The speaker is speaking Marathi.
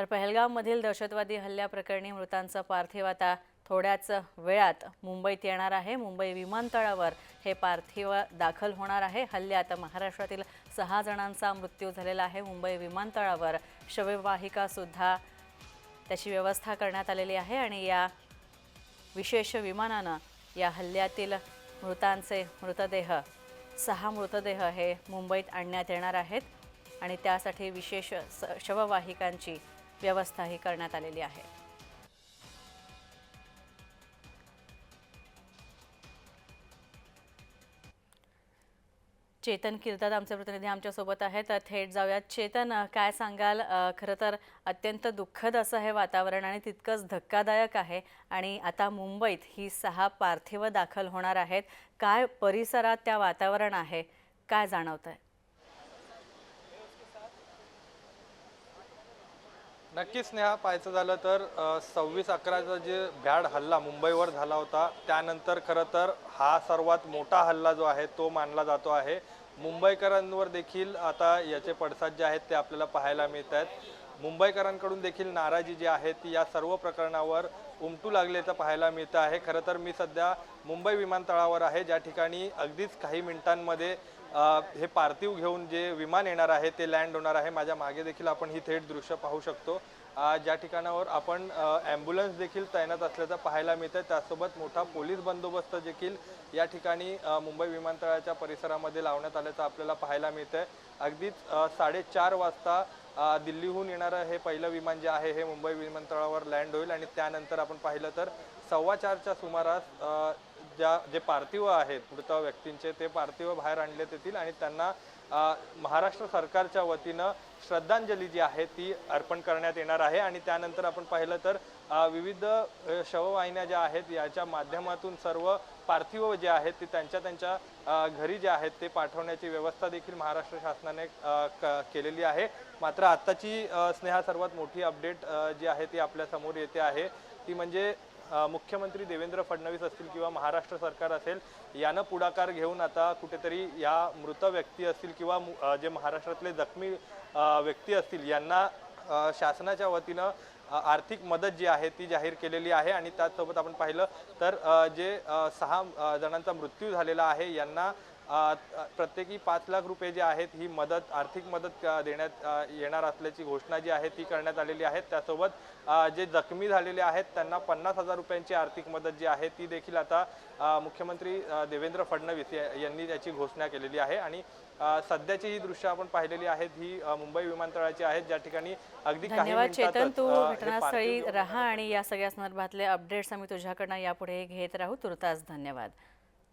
तर पहलगावमधील दहशतवादी हल्ल्याप्रकरणी मृतांचं पार्थिव आता थोड्याच वेळात मुंबईत येणार आहे. मुंबई विमानतळावर हे पार्थिव दाखल होणार आहे. हल्ल्यात महाराष्ट्रातील सहा जणांचा मृत्यू झालेला आहे. मुंबई विमानतळावर शववाहिकासुद्धा त्याची व्यवस्था करण्यात आलेली आहे आणि या विशेष विमानानं या हल्ल्यातील मृतांचे मृतदेह सहा मृतदेह हे मुंबईत आणण्यात येणार आहेत आणि त्यासाठी विशेष स- शववाहिकांची व्यवस्थाही करण्यात आलेली आहे. चेतन किर्ताद आमचे प्रतिनिधी आमच्यासोबत आहेत. थेट जाऊयात. चेतन काय सांगाल? खरं तर अत्यंत दुःखद असं हे वातावरण आणि तितकंच धक्कादायक आहे. आणि आता मुंबईत ही सहा पार्थिव दाखल होणार आहेत. काय परिसरात त्या वातावरण आहे? काय जाणवत आहे नक्कीच स्नेहा पाहायचं झालं तर सव्वीस अकराचा जे भ्याड हल्ला मुंबईवर झाला होता त्यानंतर खरं तर हा सर्वात मोठा हल्ला जो आहे तो मानला जातो आहे. मुंबईकरांवर देखील आता याचे पडसाद जे आहेत ते आपल्याला पाहायला मिळत आहेत. मुंबईकरांकडून देखील नाराजी जी आहे ती या सर्व प्रकरणावर उमटू लागल्याचं पाहायला मिळतं आहे. खरं तर मी सध्या मुंबई विमानतळावर आहे ज्या ठिकाणी अगदीच काही मिनिटांमध्ये हे पार्थिव घेऊन जे विमान येणार आहे ते लँड होणार आहे. माझ्या मागे देखील आपण ही थेट दृश्य पाहू शकतो. ज्या ठिकाणावर आपण ॲम्ब्युलन्स देखील तैनात असल्याचं पाहायला मिळतं त्यासोबत मोठा पोलीस बंदोबस्त देखील या ठिकाणी मुंबई विमानतळाच्या परिसरामध्ये लावण्यात आल्याचं आपल्याला पाहायला मिळतंय. अगदीच साडेचार वाजता दिल्लीहून येणारं हे पहिलं विमान जे आहे हे मुंबई विमानतळावर लँड होईल. आणि त्यानंतर आपण पाहिलं तर सव्वा चारच्या सुमारास ज्या जे पार्थिव आहेत मृत व्यक्तींचे ते पार्थिव बाहेर आणण्यात येतील आणि त्यांना महाराष्ट्र सरकारच्या वतीनं श्रद्धांजली जी आहे ती अर्पण करण्यात येणार आहे. आणि त्यानंतर आपण पाहिलं तर विविध शववाहिन्या ज्या आहेत याच्या माध्यमातून सर्व पार्थिव जे आहेत ते त्यांच्या त्यांच्या घरी जे आहेत ते पाठवण्याची व्यवस्था देखील महाराष्ट्र शासनाने क- केलेली आहे. मात्र आत्ताची स्नेहा सर्वात मोठी अपडेट जी आहे ती आपल्यासमोर येते आहे. ती म्हणजे मुख्यमंत्री देवेंद्र फडणवीस असतील किंवा महाराष्ट्र सरकार असेल यानं पुढाकार घेऊन आता कुठेतरी या मृत व्यक्ती असतील किंवा जे महाराष्ट्रातले जखमी व्यक्ती असतील यांना शासनाच्या वतीनं आर्थिक मदत जी आहे ती जाहीर केलेली आहे आणि त्याचसोबत आपण पाहिलं तर जे सहा जणांचा मृत्यू झालेला आहे यांना प्रत्येकी पाच लाख रुपये जे आहेत ही मदत आर्थिक मदत देण्यात येणार असल्याची घोषणा जी आहे ती करण्यात आलेली आहे. त्यासोबत जे जखमी झालेले आहेत त्यांना पन्नास हजार रुपयांची आर्थिक मदत जी आहे ती देखील आता मुख्यमंत्री देवेंद्र फडणवीस यांनी त्याची घोषणा केलेली आहे. आणि सध्याची ही दृश्य आपण पाहिलेली आहेत ही मुंबई विमानतळाची आहेत ज्या ठिकाणी अगदी धन्यवाद चेतन. तू घटनास्थळी राहा आणि या सगळ्या संदर्भातले अपडेट्स आम्ही तुझ्याकडनं यापुढे घेत राहू. तुर्तास धन्यवाद.